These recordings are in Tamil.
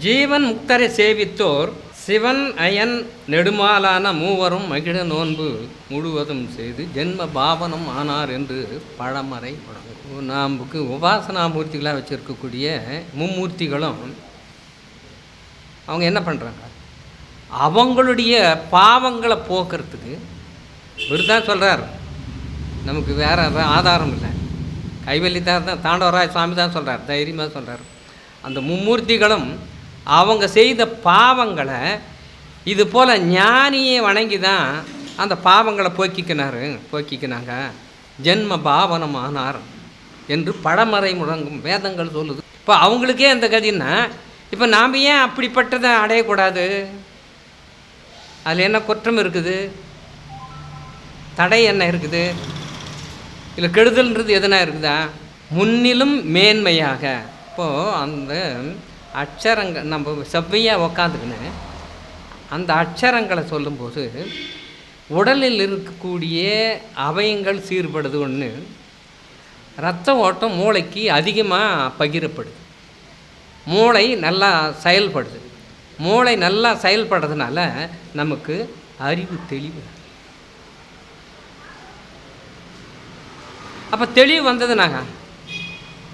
ஜீவன் முக்தரை சேவித்தோர் சிவன் அயன் நெடுமாலான மூவரும் மகிழ நோன்பு முழுவதும் செய்து ஜென்ம பாவனம் ஆனார் என்று பழமறை முழங்கும் நமக்கு உபாசனா மூர்த்திகளாக வச்சுருக்கக்கூடிய மும்மூர்த்திகளும் அவங்க என்ன பண்ணுறாங்க அவங்களுடைய பாவங்களை போக்குறதுக்கு இவர் தான் சொல்கிறார் நமக்கு வேறு ஆதாரம் இல்லை. கைவல்லித்தார் தான் தாண்டவராய சுவாமி தான் சொல்கிறார் தைரியமாக சொல்கிறார் அந்த மும்மூர்த்திகளும் அவங்க செய்த பாவங்களை இது போல் ஞானியை வணங்கி தான் அந்த பாவங்களை போக்கிக்கினாரு. போக்கிக்கினாங்க. ஜென்ம பாவனம் ஆனார் என்று பழமறை முழங்கும் வேதங்கள் சொல்லுது. இப்போ அவங்களுக்கே அந்த கதின்னா இப்போ நாம் ஏன் அப்படிப்பட்டதை அடையக்கூடாது? அதில் என்ன குற்றம் இருக்குது? தடை என்ன இருக்குது? இல்லை கெடுதல்ன்றது எதனா இருக்குதா? முன்னிலும் மேன்மையாக. இப்போது அந்த அட்சரங்க நம்ம செவ்வையாக உக்காந்துக்கின்னு அந்த அட்சரங்களை சொல்லும்போது உடலில் இருக்கக்கூடிய அவயங்கள் சீர்படுது ஒன்று ரத்த ஓட்டம் மூளைக்கு அதிகமாக பகிரப்படுது. மூளை நல்லா செயல்படுது. மூளை நல்லா செயல்படுறதுனால நமக்கு அறிவு தெளிவு. அப்போ தெளிவு வந்ததுனாங்க.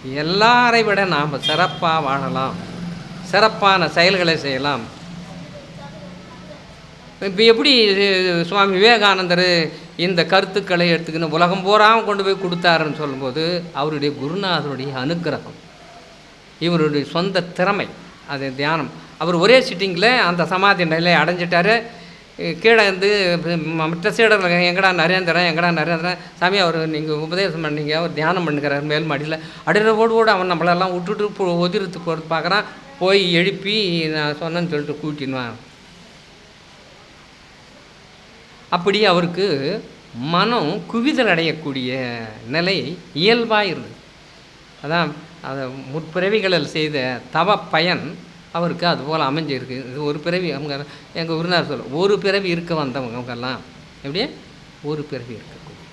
எல்லாரை விட நாம் சிறப்பாக வாழலாம். சிறப்பான செயல்களை செய்யலாம். இப்போ எப்படி சுவாமி விவேகானந்தர் இந்த கருத்துக்களை எடுத்துக்கின்னு உலகம் பூராவும் கொண்டு போய் கொடுத்தாருன்னு சொல்லும்போது அவருடைய குருநாதருடைய அனுக்கிரகம் இவருடைய சொந்த திறமை அது தியானம். அவர் ஒரே சிட்டிங்கில் அந்த சமாதி நிலையை அடைஞ்சிட்டாரு. கீழே வந்து மற்ற சீடர்கள் எங்கடா நரேந்திரன் எங்கடா நரேந்திரன் சாமி அவர் நீங்கள் உபதேசம் பண்ணீங்க அவர் தியானம் பண்ணுகிறார் மேல் மாடியில். அடிற ஓடு ஓடு அவன் நம்மளெல்லாம் விட்டுட்டு போ போகிறது பார்க்குறான். போய் எழுப்பி நான் சொன்னேன்னு சொல்லிட்டு கூட்டினுவான் அப்படி அவருக்கு மனம் குவிதல் அடையக்கூடிய நிலை இயல்பாக இருந்தது. அதான் அதை முற்பிறவிகளில் செய்த தவ பயன் அவருக்கு அதுபோல் அமைஞ்சிருக்கு. இது ஒரு பிறவி அவங்க எங்கள் குருநார் சொல்ல ஒரு பிறவி இருக்க வந்தவங்க அவங்கெல்லாம். எப்படி? ஒரு பிறவி இருக்கக்கூடிய.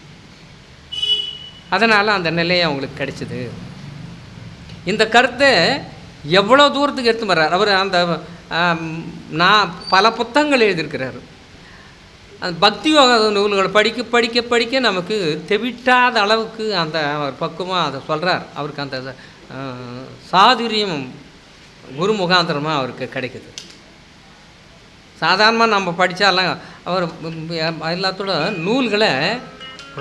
அதனால் அந்த நிலையை அவங்களுக்கு கிடைச்சிது. இந்த கருத்தை எவ்வளோ தூரத்துக்கு எடுத்து வர்றார்? அவர் அந்த நான் பல புத்தகங்கள் எழுதியிருக்கிறார். அந்த பக்தி யோக நூல்களை படிக்க படிக்க படிக்க நமக்கு தெவிட்டாத அளவுக்கு அந்த அவர் பக்குவமாக அதை சொல்கிறார் அவருக்கு அந்த சாதுரியம் குரு முகாந்திரமாக அவருக்கு கிடைக்குது. சாதாரணமாக நம்ம படித்தாலாம் அவர் எல்லாத்தோட நூல்களை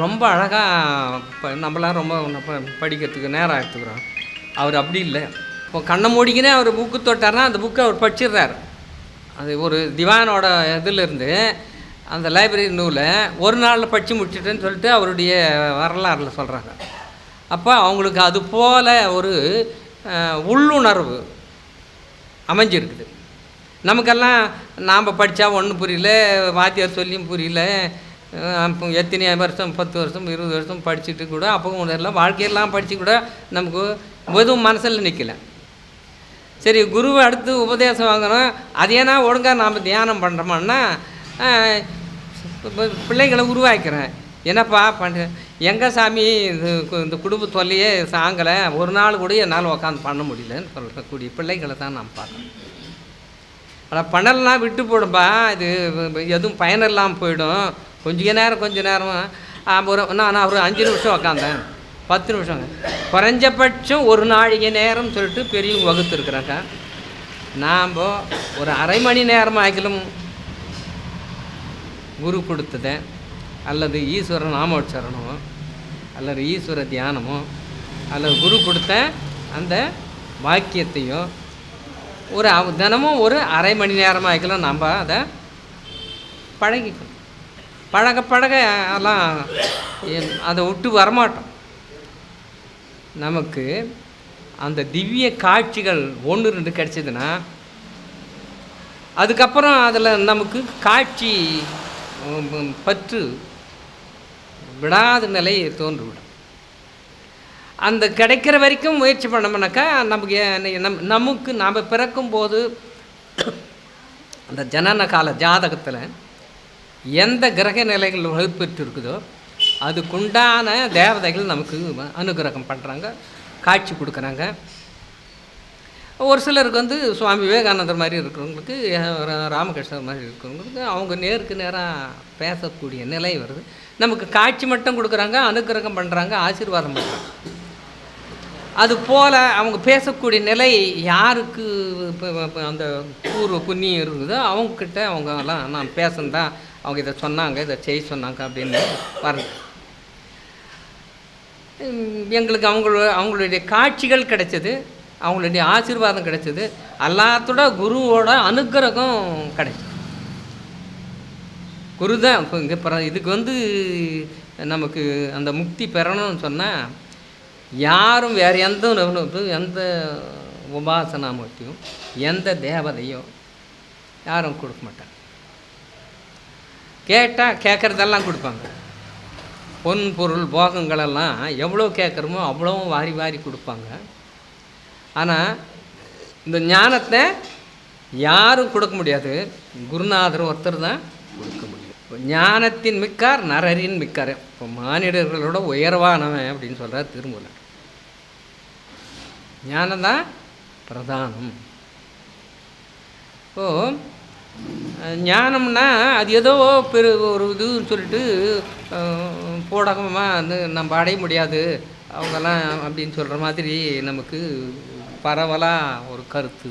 ரொம்ப அழகாக நம்மளாம் ரொம்ப படிக்கிறதுக்கு நேரம் எடுத்துக்கிறோம் அவர் அப்படி இல்லை. இப்போ கண்ணை மூடிக்கினே அவர் புக்கு தொட்டார்னா அந்த புக்கை அவர் படிச்சிடுறார் அது ஒரு திவானோட இதிலிருந்து அந்த லைப்ரரி நூலை ஒரு நாளில் படித்து முடிச்சிட்டேன்னு சொல்லிட்டு அவருடைய வரலாறில் சொல்கிறாங்க அப்போ அவங்களுக்கு அது போல் ஒரு உள்ளுணர்வு அமைஞ்சிருக்குது. நமக்கெல்லாம் நாம் படித்தா ஒன்றும் புரியல வாத்தியார் சொல்லியும் புரியல எத்தனை வருஷம் பத்து வருஷம் இருபது வருஷம் படிச்சுட்டு கூட அப்போ எல்லாம் வாழ்க்கையெல்லாம் படித்து கூட நமக்கு எதுவும் மனசில் நிற்கலை சரி குருவை அடுத்து உபதேசம் வாங்கணும். அது ஏன்னா ஒழுங்காக நாம் தியானம் பண்ணுறோமான்னா பிள்ளைகளை உருவாக்கிறேன். என்னப்பா பண்ண எங்கள் சாமி இது இந்த குடும்ப தொல்லையே சாங்கலை ஒரு நாள் கூட என்னால் உட்காந்து பண்ண முடியலன்னு சொல்லக்கூடிய பிள்ளைகளை தான் நாம் பார்க்கணும். ஆனால் பண்ணலாம் விட்டு போடும்பா. இது எதுவும் பயனில்லாமல் போயிடும். கொஞ்ச நேரம் கொஞ்ச நேரம். ஒரு நான் நான் ஒரு அஞ்சு நிமிஷம் உக்காந்தேன். பத்து நிமிஷங்க. குறைஞ்சபட்சம் ஒரு நாழிகை நேரம் சொல்லிட்டு பெரியவங்க வகுத்துருக்குறாங்க. நாம் ஒரு அரை மணி நேரம் ஆகிலும் குரு கொடுத்ததை அல்லது ஈஸ்வர நாமோச்சரணமோ அல்லது ஈஸ்வர தியானமோ அல்லது குரு கொடுத்த அந்த வாக்கியத்தையோ ஒரு அவ- தினமும் ஒரு அரை மணி நேரம் ஆகிக்கலாம் நம்ம அதை பழகிக்கணும். பழக பழக எல்லாம் அதை விட்டு வரமாட்டோம். நமக்கு அந்த திவ்ய காட்சிகள் ஒன்று ரெண்டு கிடச்சிதுன்னா அதுக்கப்புறம் அதில் நமக்கு காட்சி பற்று விடாத நிலை தோன்றுவிடும். அந்த கிடைக்கிற வரைக்கும் முயற்சி பண்ணோம்னாக்கா நமக்கு நம் நமக்கு நாம் பிறக்கும்போது அந்த ஜனன கால ஜாதகத்தில் எந்த கிரக நிலைகள் வகுப்பெற்று இருக்குதோ அதுக்குண்டான தேவதைகள் நமக்கு அனுகிரகம் பண்ணுறாங்க காட்சி கொடுக்குறாங்க. ஒரு சிலருக்கு வந்து சுவாமி விவேகானந்தர் மாதிரி இருக்கிறவங்களுக்கு ராமகிருஷ்ணர் மாதிரி இருக்கிறவங்களுக்கு அவங்க நேருக்கு நேராக பேசக்கூடிய நிலை வருது. நமக்கு காட்சி மட்டும் கொடுக்குறாங்க அனுக்கிரகம் பண்ணுறாங்க ஆசீர்வாதம் பண்ணுறாங்க அது போல் அவங்க பேசக்கூடிய நிலை யாருக்கு அந்த பூர்வ புண்ணியம் இருக்குதோ அவங்கக்கிட்ட அவங்க எல்லாம் நான் பேசுனதா அவங்க இதை சொன்னாங்க இதை செய்ய சொன்னாங்க அப்படின்னு பாருங்க எங்களுக்கு அவங்கள அவங்களுடைய காட்சிகள் கிடைச்சது அவங்களுடைய ஆசீர்வாதம் கிடைச்சது எல்லாத்தோட குருவோட அனுக்கிரகம் கிடைச்சது. குரு தான் இப்போ இங்கே பிற இதுக்கு வந்து நமக்கு அந்த முக்தி பெறணும்னு சொன்னால் யாரும் வேறு எந்த எந்த உபாசனாமூர்த்தியும் எந்த தேவதையும் யாரும் கொடுக்க மாட்டாங்க. கேட்டால் கேட்குறதெல்லாம் கொடுப்பாங்க. பொன் பொருள் போகங்களெல்லாம் எவ்வளோ கேட்குறோமோ அவ்வளோவும் வாரி வாரி கொடுப்பாங்க. ஆனால் இந்த ஞானத்தை யாரும் கொடுக்க முடியாது. குருநாதர் ஒருத்தர் தான் கொடுக்க முடியும். இப்போ ஞானத்தின் மிக்கார் நரரின் மிக்கார். இப்போ மானிடர்களோட உயர்வானவன் அப்படின்னு சொல்கிறார் திருமூலர். ஞானம்தான் பிரதானம். இப்போ ஞானம்னா அது ஏதோ பெரு ஒரு இதுன்னு சொல்லிட்டு போடகமாக வந்து நம்ம அடைய முடியாது. அவங்கெல்லாம் அப்படின்னு சொல்கிற மாதிரி நமக்கு பரவலாக ஒரு கருத்து.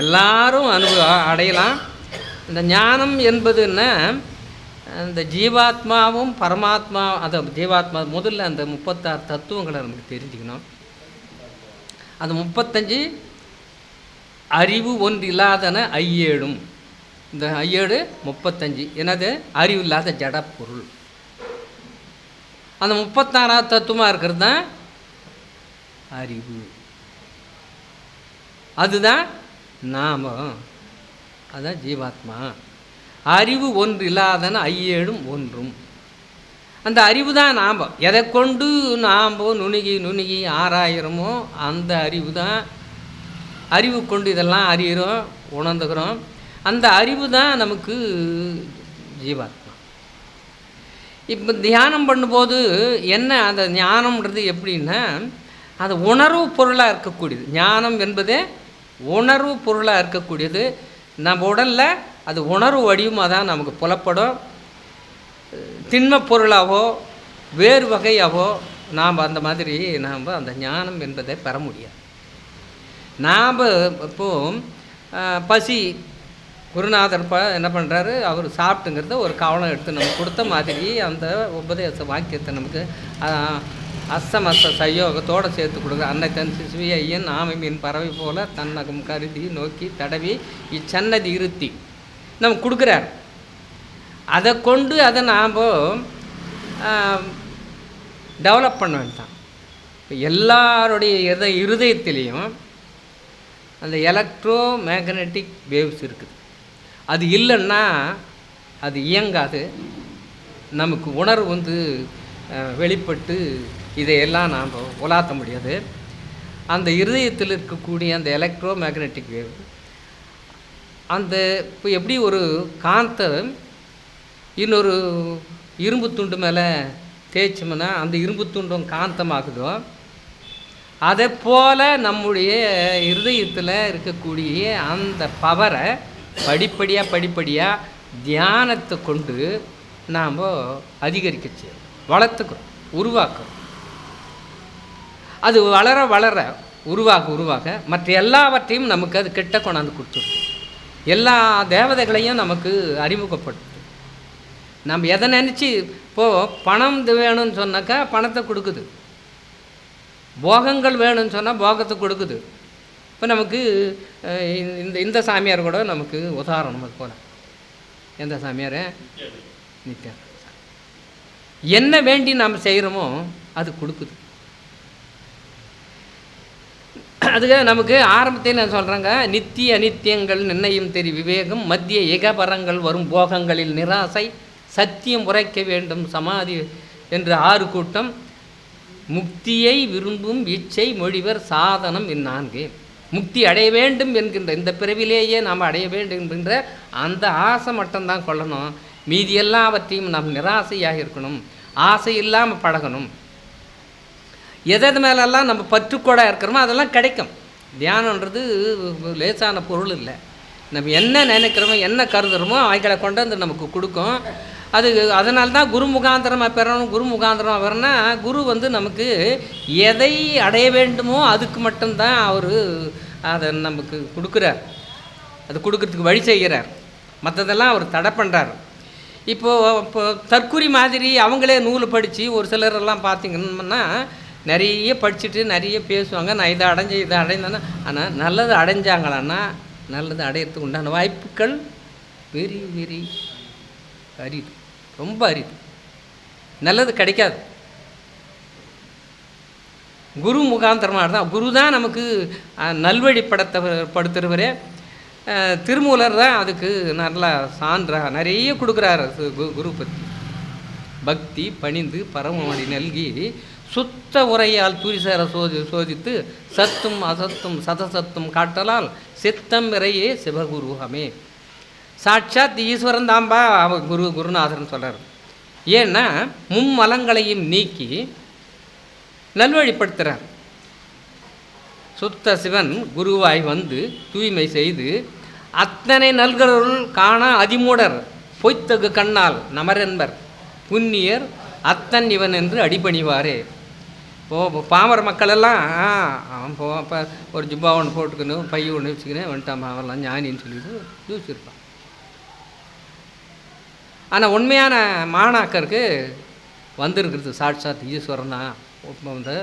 எல்லாரும் அனுபவ அடையலாம். இந்த ஞானம் என்பதுன்னா அந்த ஜீவாத்மாவும் பரமாத்மா அந்த ஜீவாத்மா முதல்ல அந்த முப்பத்தாறு தத்துவங்களை நமக்கு தெரிஞ்சுக்கணும். அந்த முப்பத்தஞ்சு அறிவு ஒன்று இல்லாதன ஐயேடும். இந்த ஐயேடு முப்பத்தஞ்சு. எனது அறிவு இல்லாத ஜட பொருள் அந்த முப்பத்தாறாவது தத்துவமாக இருக்கிறது தான் அறிவு. அதுதான் நாமம். அதுதான் ஜீவாத்மா. அறிவு ஒன்று இல்லாதன ஐயேடும் ஒன்றும். அந்த அறிவு தான் நாம் எதை கொண்டு நாம் நுணுகி நுணுகி ஆறாயிரமோ அந்த அறிவு தான் அறிவு கொண்டு இதெல்லாம் அறிகிறோம் உணர்ந்துக்கிறோம். அந்த அறிவு தான் நமக்கு ஜீவாத்மா. இப்போ தியானம் பண்ணும்போது என்ன அந்த ஞானம்ன்றது எப்படின்னா அது உணர்வு பொருளாக இருக்கக்கூடியது. ஞானம் என்பதே உணர்வு பொருளாக இருக்கக்கூடியது. நம்ம உடலில் அது உணர்வு வடிவமாக தான் நமக்கு புலப்படும். திண்ம பொருளாகவோ வேறு வகையாகவோ நாம் அந்த மாதிரி நாம் அந்த ஞானம் என்பதை பெற முடியாது. நாம் இப்போது பசி குருநாதர் ப என்ன பண்ணுறாரு அவர் சாப்பிட்டுங்கிறத ஒரு கவனம் எடுத்து நம்ம கொடுத்த மாதிரி அந்த உபதேச வாக்கியத்தை நமக்கு அஸ்தமஸ்த சயோகத்தோடு சேர்த்து கொடுக்குற அன்னை தன் சிசுவிய ஐயன் ஆமை மீன் பறவை போல தன்னகம் கருதி நோக்கி தடவி இச்சன்னதி இருத்தி. நம்ம கொடுக்குறார். அதை கொண்டு அதை நாம் டெவலப் பண்ண வேண்டாம் எல்லாருடைய இதை இருதயத்திலையும் அந்த எலக்ட்ரோ மேக்னட்டிக் வேவ்ஸ் இருக்குது. அது இல்லைன்னா அது இயங்காது. நமக்கு உணர்வு வந்து வெளிப்பட்டு இதையெல்லாம் நாம் உலாத்த முடியாது. அந்த இருதயத்தில் இருக்கக்கூடிய அந்த எலக்ட்ரோ மேக்னட்டிக் வேவ் அந்த இப்போ எப்படி ஒரு காந்தம் இன்னொரு இரும்பு துண்டு மேலே தேய்ச்சோம்னா அந்த இரும்பு துண்டும் காந்தமாகுதோ அதே போல் நம்முடைய இருதயத்தில் இருக்கக்கூடிய அந்த பவரை படிப்படியாக படிப்படியாக தியானத்தை கொண்டு நாம் அதிகரிக்க செய்யணும் வளர்த்துக்கிறோம் உருவாக்குறோம். அது வளர வளர உருவாக உருவாக மற்ற எல்லாவற்றையும் நமக்கு அது கிட்ட கொண்டாந்து கொடுத்துரும். எல்லா தேவதைகளையும் நமக்கு அறிமுகப்படுத்து நம்ம எதை நினச்சி இப்போது பணம் இது வேணும்னு சொன்னாக்கா பணத்தை கொடுக்குது. போகங்கள் வேணும்னு சொன்னால் போகத்தை கொடுக்குது. இப்போ நமக்கு இந்த இந்த சாமியார் கூட நமக்கு உதாரணம் அது போல். எந்த சாமியார்? நித்யா. என்ன வேண்டி நாம் செய்கிறோமோ அது கொடுக்குது. அதுக்கு நமக்கு ஆரம்பத்தில் நான் சொல்கிறேங்க நித்திய அனித்தியங்கள் நிர்ணயம் தெரி விவேகம் மத்திய இகபரங்கள் வரும் போகங்களில் நிராசை சத்தியம் உரைக்க வேண்டும் சமாதி என்று ஆறு கூட்டம் முக்தியை விரும்பும் இச்சை மொழிவர் சாதனம் இந்நான்கு. முக்தி அடைய வேண்டும் என்கின்ற இந்த பிறவிலேயே நாம் அடைய வேண்டும் என்கின்ற அந்த ஆசை மட்டும்தான் கொள்ளணும். மீதி எல்லாவற்றையும் நாம் நிராசையாக இருக்கணும். ஆசை இல்லாமல் பழகணும். எதது மேலெல்லாம் நம்ம பற்றுக்கோடாக இருக்கிறோமோ அதெல்லாம் கிடைக்கும். தியானன்றது லேசான பொருள் இல்லை. நம்ம என்ன நினைக்கிறோமோ என்ன கருதுறோமோ அவைகளை கொண்டு வந்து நமக்கு கொடுக்கும். அது அதனால தான் குரு முகாந்திரமாக பெறணும் குரு முகாந்திரமாக பெறனா குரு வந்து நமக்கு எதை அடைய வேண்டுமோ அதுக்கு மட்டும்தான் அவர் அதை நமக்கு கொடுக்குறார். அது கொடுக்கறதுக்கு வழி செய்கிறார். மற்றதெல்லாம் அவர் தடை பண்ணுறார் இப்போது இப்போ தற்குறி மாதிரி அவங்களே நூல் படித்து ஒரு சிலரெல்லாம் பார்த்திங்கன்னா நிறைய படிச்சுட்டு நிறைய பேசுவாங்க. நான் இதை அடைஞ்சு இதை அடைந்தேன்னா ஆனால் நல்லது அடைஞ்சாங்களான்னா நல்லது அடையிறதுக்கு உண்டான வாய்ப்புகள் வெரி வெரி அரிது. ரொம்ப அரிது. நல்லது கிடைக்காது. குரு முகாந்தரமாக தான் குரு தான் நமக்கு அஹ், நல்வழிப்படுத்த படுத்துறவரே திருமூலர் தான் அதுக்கு நல்லா சான்றாக நிறைய கொடுக்குறாரு கு- குரு பற்றி பக்தி பணிந்து பரமமடி நல்கி சுத்த உரையால் துரிசார சோதி சோதித்து சத்தும் அசத்தும் சதசத்தும் காட்டலால் சித்தம் இறையே சிவகுருகமே சாட்சாத் ஈஸ்வரன் தான்பா அவர் குரு குருநாதர்னு சொல்கிறார் ஏன்னா மும்மலங்களையும் நீக்கி நல்வழிப்படுத்துகிறார் சுத்த சிவன் குருவாய் வந்து தூய்மை செய்து அத்தனை நல்களுள் காண அதிமூடர் பொய்த்தகு கண்ணால் நமரென்பர். புண்ணியர் அத்தன் இவன் என்று அடிபணிவாரே. இப்போ பாமர மக்களெல்லாம் ஆ, அவன் போ ஒரு ஜிப்பா ஒன்று போட்டுக்கணும் பைய ஒன்று வச்சுக்கினேன் வந்துட்டான் அவன்லாம் ஞானின்னு சொல்லிட்டு இருப்பான் ஆனால் உண்மையான மாணாக்கருக்கு வந்திருக்கிறது சாட்சாத் ஈஸ்வரன் தான் வந்து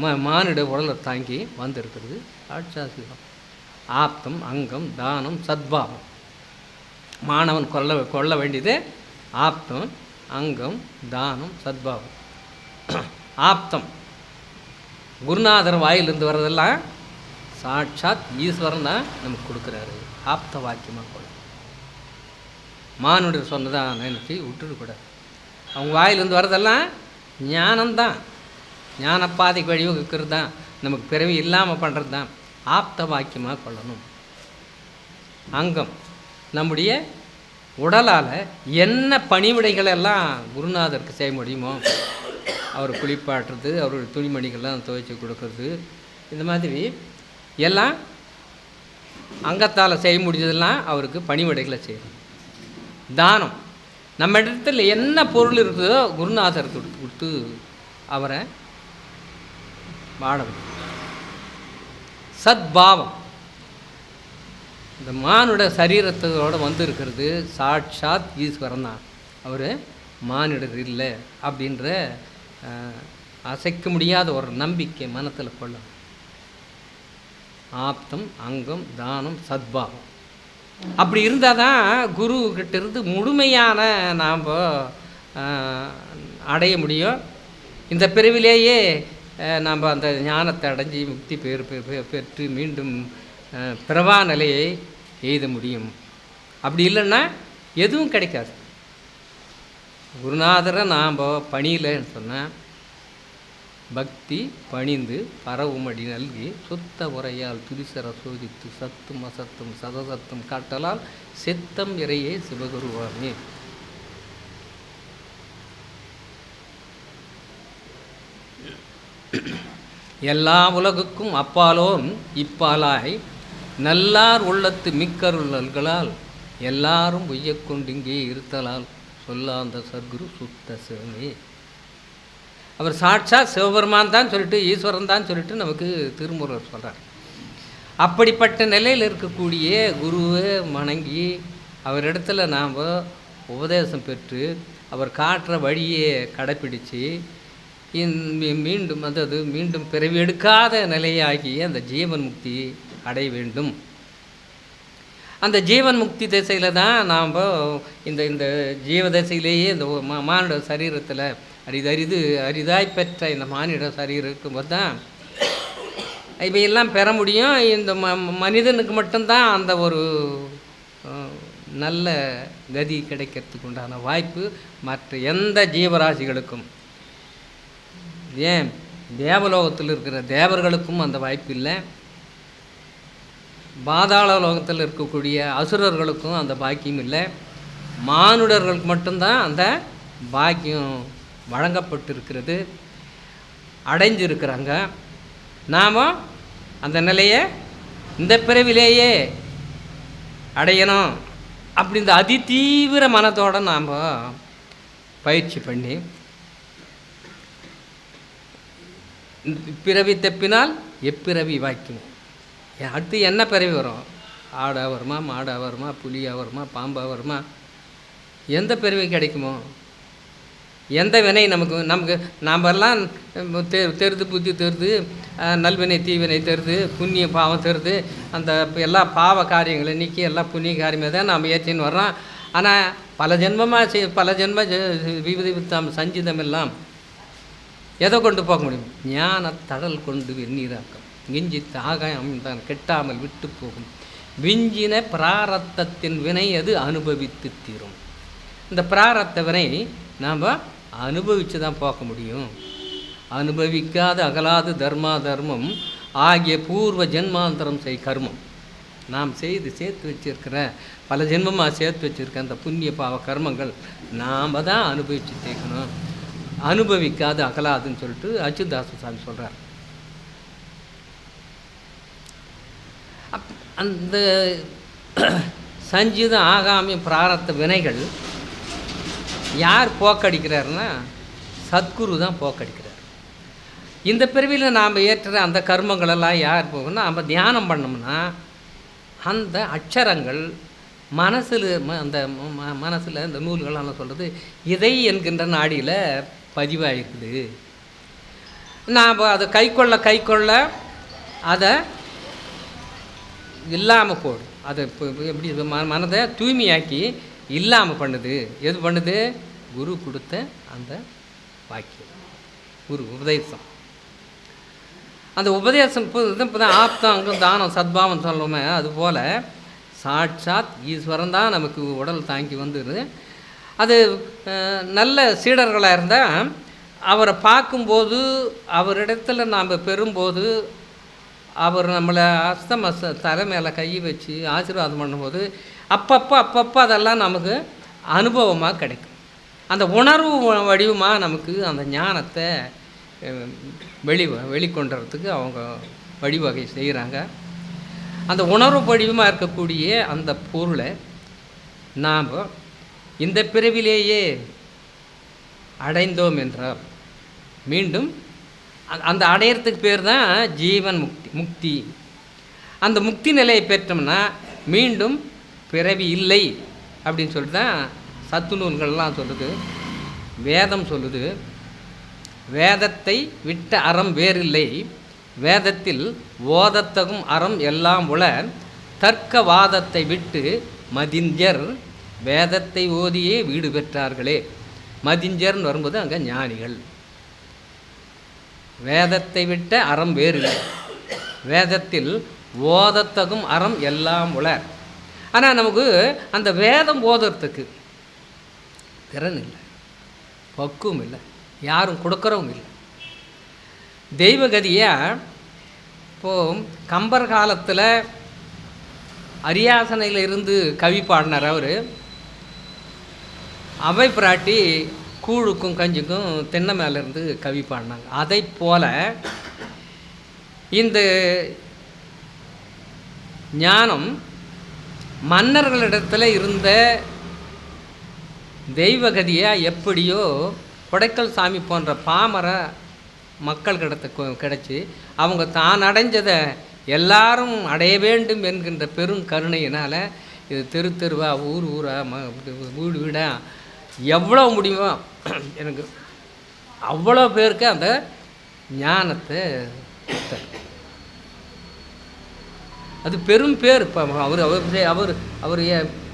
ம மானிட உடலை தாங்கி வந்திருக்கிறது சாட்சாத் சிவம் ஆப்தம் அங்கம் தானம் சத்பாவம். மாணவன் கொல்ல கொள்ள வேண்டியது ஆப்தம் அங்கம் தானம் சத்பாவம். ஆப்தம். குருநாதர் வாயிலிருந்து வர்றதெல்லாம் சாட்சாத் ஈஸ்வரன் தான் நமக்கு கொடுக்குறாரு. ஆப்த வாக்கியமாக கொள்ள மானுடர் சொன்னதான் நினச்சி விட்டுடக்கூடாது அவங்க வாயிலிருந்து வரதெல்லாம் ஞானம்தான். ஞானப்பாதைக்கு வழிவகுக்கிறது தான் நமக்கு பிறவி இல்லாமல் பண்ணுறது தான் ஆப்த வாக்கியமாக கொள்ளணும். அங்கம். நம்முடைய உடலால் என்ன பணிவிடைகள் எல்லாம் குருநாதருக்கு செய்ய முடியுமோ அவர் குளிப்பாட்டுறது அவருடைய துணிமணிகள்லாம் துவைச்சி கொடுக்கறது இந்த மாதிரி எல்லாம் அங்கத்தால் செய்ய முடிஞ்சதெல்லாம் அவருக்கு பணிவிடைகளை செய்யணும். தானம். நம்ம இடத்துல என்ன பொருள் இருக்குதோ குருநாதர் கொடுத்து கொடுத்து அவரை வாழ சத்பாவம் இந்த மானுட சரீரத்தோட வந்து இருக்கிறது சாட்சாத் ஈஸ்வரன் தான். அவர் மானிடர் இல்லை அப்படின்ற அசைக்க முடியாத ஒரு நம்பிக்கை மனத்தில் கொள்ளணும் ஆப்தம் அங்கம் தானம் சத்பாவம் அப்படி இருந்தால் தான் குரு இருந்து முழுமையான நாம் அடைய முடியும். இந்த பிரிவிலேயே நாம் அந்த ஞானத்தை அடைஞ்சி முக்தி பெறு பெற்று மீண்டும் பிரவா பிறவா நிலையை எய்த முடியும். அப்படி இல்லைன்னா எதுவும் கிடைக்காது. குருநாதரை நாம் பணியிலன்னு சொன்னால் பக்தி பணிந்து பரவுமடி நல்கி சுத்த உரையால் துரிசர சோதித்து சத்தும் அசத்தும் சதசத்தும் காட்டலால் சித்தம் இறையே சிவகுருவாமே. எல்லா உலகுக்கும் அப்பாலோன் இப்பாலாய் நல்லார் உள்ளத்து மிக்கருள்ளல்களால் எல்லாரும் உய்யக்கொண்டிங்கே இருத்தலால் சொல்லாந்த சத்குரு சுத்த சிவமே. அவர் சாட்சாத் சிவபெருமான் தான் சொல்லிட்டு ஈஸ்வரன் தான் சொல்லிட்டு நமக்கு திருமுருகர் சொல்கிறார் அப்படிப்பட்ட நிலையில் இருக்கக்கூடிய குருவை வணங்கி அவரிடத்துல நாம் உபதேசம் பெற்று அவர் காட்டுற வழியை கடைப்பிடித்து மீண்டும் அதாவது மீண்டும் பிறவி எடுக்காத நிலையாகிய அந்த ஜீவன் முக்தி அடைய வேண்டும். அந்த ஜீவன் முக்தி திசையில் தான் நாம் இந்த இந்த ஜீவ திசையிலேயே இந்த மா மானிட சரீரத்தில் அரிதரிது அரிதாய் பெற்ற இந்த மானிட சரீரம் இருக்கும்போது தான் இவையெல்லாம் பெற முடியும். இந்த ம மனிதனுக்கு மட்டும்தான் அந்த ஒரு நல்ல கதி கிடைக்கிறதுக்கு உண்டான வாய்ப்பு மற்ற எந்த ஜீவராசிகளுக்கும். ஏன்? தேவலோகத்தில் இருக்கிற தேவர்களுக்கும் அந்த வாய்ப்பு இல்லை. பாதாள லோகத்தில் இருக்கக்கூடிய அசுரர்களுக்கும் அந்த பாக்கியம் இல்லை. மானுடர்களுக்கு மட்டும்தான் அந்த பாக்கியம் வழங்கப்பட்டிருக்கிறது. அடைஞ்சிருக்கிறாங்க. நாம் அந்த நிலையை இந்த பிறவிலேயே அடையணும் அப்படி இந்த அதிதீவிர மனத்தோடு நாம் பயிற்சி பண்ணி பிறவி தப்பினால் எப்பிறவி வாய்க்கும். அடுத்து என்ன பிறவி வரும்? ஆடாக வருமா மாடாக வருமா புலியாக வருமா பாம்பாக வருமா? எந்த பிறவி கிடைக்குமோ? எந்த வினை நமக்கு நமக்கு நாமெல்லாம் தெ தெருது புத்தி தெருது நல்வினை தீவினை தெருது புண்ணிய பாவம் தெருது அந்த எல்லா பாவ காரியங்களை நீக்கி எல்லா புண்ணிய காரியமே தான் நாம் ஏற்றின்னு வர்றோம். ஆனால் பல ஜென்மமாக செய் பல ஜென்ம ஜெ- சஞ்சிதம் எல்லாம் எதை கொண்டு போக முடியும்? ஞான தடல் கொண்டு வெந்நீராக்கம். கெஞ்சி தாகம் தான் கெட்டாமல் விட்டு போகும். விஞ்சின பிராரத்தத்தின் வினை அது அனுபவித்து தீரும். இந்த பிராரத்த வினை நாம் அனுபவித்து தான் போக முடியும். அனுபவிக்காத அகலாது தர்மா தர்மம் ஆகிய பூர்வ ஜென்மாந்தரம் செய் கர்மம். நாம் செய்து சேர்த்து வச்சிருக்கிற பல ஜென்மமாக சேர்த்து வச்சுருக்க அந்த புண்ணிய பாவ கர்மங்கள் நாம் தான் அனுபவித்து தேக்கணும் அனுபவிக்காது அகலாதுன்னு சொல்லிட்டு அச்சுதாச சாமி சொல்கிறார் அந்த சஞ்சித ஆகாமி பிராரத்த வினைகள் யார் போக்கடிக்கிறாருன்னா சத்குரு தான் போக்கடிக்கிறார். இந்த பிறவியில் நாம் ஏற்றுற அந்த கர்மங்களெல்லாம் யார் போகணும்னா நம்ம தியானம் பண்ணோம்னா அந்த அட்சரங்கள் மனசில் அந்த மனசில் இந்த நூல்களெல்லாம் சொல்கிறது இதை என்கின்ற நாடியில் பதிவாயிருக்குது. நாம் அதை கை கொள்ள கை கொள்ள அதை இல்லாமல் போடும் அதை இப்போ எப்படி ம மனதை தூய்மையாக்கி இல்லாமல் பண்ணுது. எது பண்ணுது? குரு கொடுத்த அந்த வாக்கியம். குரு உபதேசம். அந்த உபதேசம் இப்போ இப்போ தான் ஆப்தம் தானம் சத்பாவம் சொல்லுவோமே. அதுபோல் சாட்சாத் ஈஸ்வரன் தான் நமக்கு உடல் தாங்கி வந்துடுது அது நல்ல சீடர்களாக இருந்தால் அவரை பார்க்கும்போது அவரிடத்தில் நாம் பெறும்போது அவர் நம்மளை அஸ்தம தலை மேலே கை வச்சு ஆசீர்வாதம் பண்ணும்போது அப்பப்போ அப்பப்போ அதெல்லாம் நமக்கு அனுபவமாக கிடைக்கும். அந்த உணர்வு வடிவமாக நமக்கு அந்த ஞானத்தை வெளி வெளிக்கொண்டுறதுக்கு அவங்க வழிவகை செய்கிறாங்க. அந்த உணர்வு வடிவமாக இருக்கக்கூடிய அந்த பொருளை நாம் இந்த பிறவிலேயே அடைந்தோம் என்றால் மீண்டும் அந்த அடையிறதுக்கு பேர் தான் ஜீவன் முக்தி முக்தி. அந்த முக்தி நிலையை பெற்றோம்னா மீண்டும் பிறவி இல்லை அப்படின்னு சொல்லிட்டு தான் சத்து நூல்கள்லாம் சொல்லுது. வேதம் சொல்லுது. வேதத்தை விட்ட அறம் வேறில்லை. வேதத்தில் ஓதத்தகும் அறம் எல்லாம் உள தர்க்க வாதத்தை விட்டு மதிஞ்சர் வேதத்தை ஓதியே வீடு பெற்றார்களே. மதிஞ்சர்னு வரும்போது அங்கே ஞானிகள். வேதத்தை விட்ட அறம் வேறு இல்லை. வேதத்தில் ஓதத்தகும் அறம் எல்லாம் உளர் ஆனால் நமக்கு அந்த வேதம் ஓதுறதுக்கு திறன் இல்லை. பக்குவம் இல்லை. யாரும் கொடுக்குறவும் இல்லை. தெய்வகதியாக இப்போது கம்பர் காலத்தில் அரியாசனையில் இருந்து கவி பாடினார் அவர். அவை பிராட்டி கூழுக்கும் கஞ்சுக்கும் தென்னை மேல இருந்து கவி பாடினாங்க. அதை போல் இந்த ஞானம் மன்னர்களிடத்தில் இருந்த தெய்வகதியாக எப்படியோ கொடைக்கல் சாமி போன்ற பாமர மக்கள்கிட்ட கொ- அவங்க தான் அடைஞ்சதை எல்லாரும் அடைய வேண்டும் என்கின்ற பெரும் கருணையினால் இது தெரு தெருவாக ஊர் ஊராக ம வீடு வீடாக எவ்வளோ முடியுமோ எனக்கு அவ்வளோ பேருக்கு அந்த ஞானத்தை கொடுத்தார் அது பெரும் பேர் இப்போ அவர் அவர் அவர் அவர்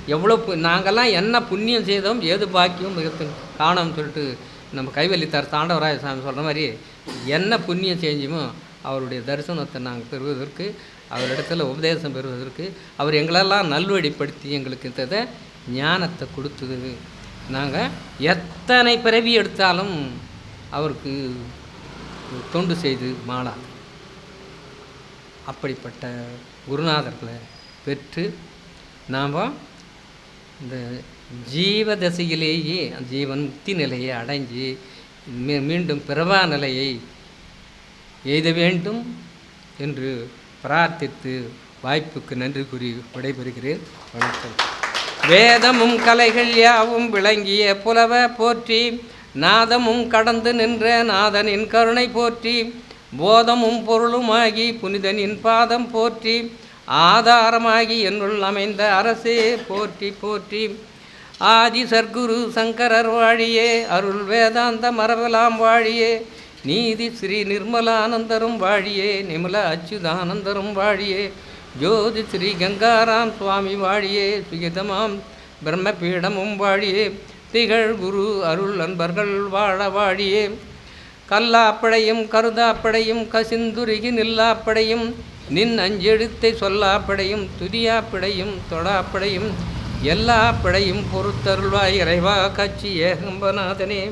எவ்வளோ நாங்கள்லாம் என்ன புண்ணியம் செய்தோம் ஏது பாக்கியம் மிகத்தின் காணோம்னு சொல்லிட்டு நம்ம கைவல்லித்தார் தாண்டவராய சாமி சொல்கிற மாதிரி என்ன புண்ணியம் செஞ்சுமோ அவருடைய தரிசனத்தை நாங்கள் பெறுவதற்கு அவரிடத்துல உபதேசம் பெறுவதற்கு அவர் எங்களெல்லாம் நல்வழிப்படுத்தி எங்களுக்கு இந்த ஞானத்தை கொடுத்தது. நாங்கள் எத்தனை பிறவி எடுத்தாலும் அவருக்கு தொண்டு செய்து மாலா. அப்படிப்பட்ட குருநாதர்களை பெற்று நாம் இந்த ஜீவ தசையிலேயே அந்த ஜீவன் முக்தி நிலையை அடைஞ்சு மீ- மீண்டும் பிறவா நிலையை எய்த வேண்டும் என்று பிரார்த்தித்து வாய்ப்புக்கு நன்றி கூறி விடைபெறுகிறேன். வணக்கம். வேதமும் கலைகள் யாவும் விளங்கிய புலவ போற்றி நாதமும் கடந்து நின்ற நாதனின் கருணை போற்றி போதமும் பொருளுமாகி புனிதனின் பாதம் போற்றி ஆதாரமாகி என்னுள் அமைந்த அரசே போற்றி போற்றி. ஆதி சர்க்குரு சங்கரர் வாழியே அருள் வேதாந்த மரபலாம் வாழியே நீதி ஸ்ரீ நிர்மலானந்தரும் வாழியே நிமல அச்சுதானந்தரும் வாழியே. ஜோதி ஸ்ரீ கங்காராம் சுவாமி வாழியே சுகிதமாம் பிரம்மபீடமும் வாழியே திகழ் குரு அருள் அன்பர்கள் வாழ வாழியே. கல்லாப்படையும் கருதாப்படையும் கசிந்துருகி நில்லாப்படையும் நின் அஞ்செழுத்தை சொல்லாப்படையும் துதியாப்படையும் தொடாப்படையும் எல்லா படையும் பொறுத்தருள்வாய் இறைவா கட்சி ஏகம்பநாதனே.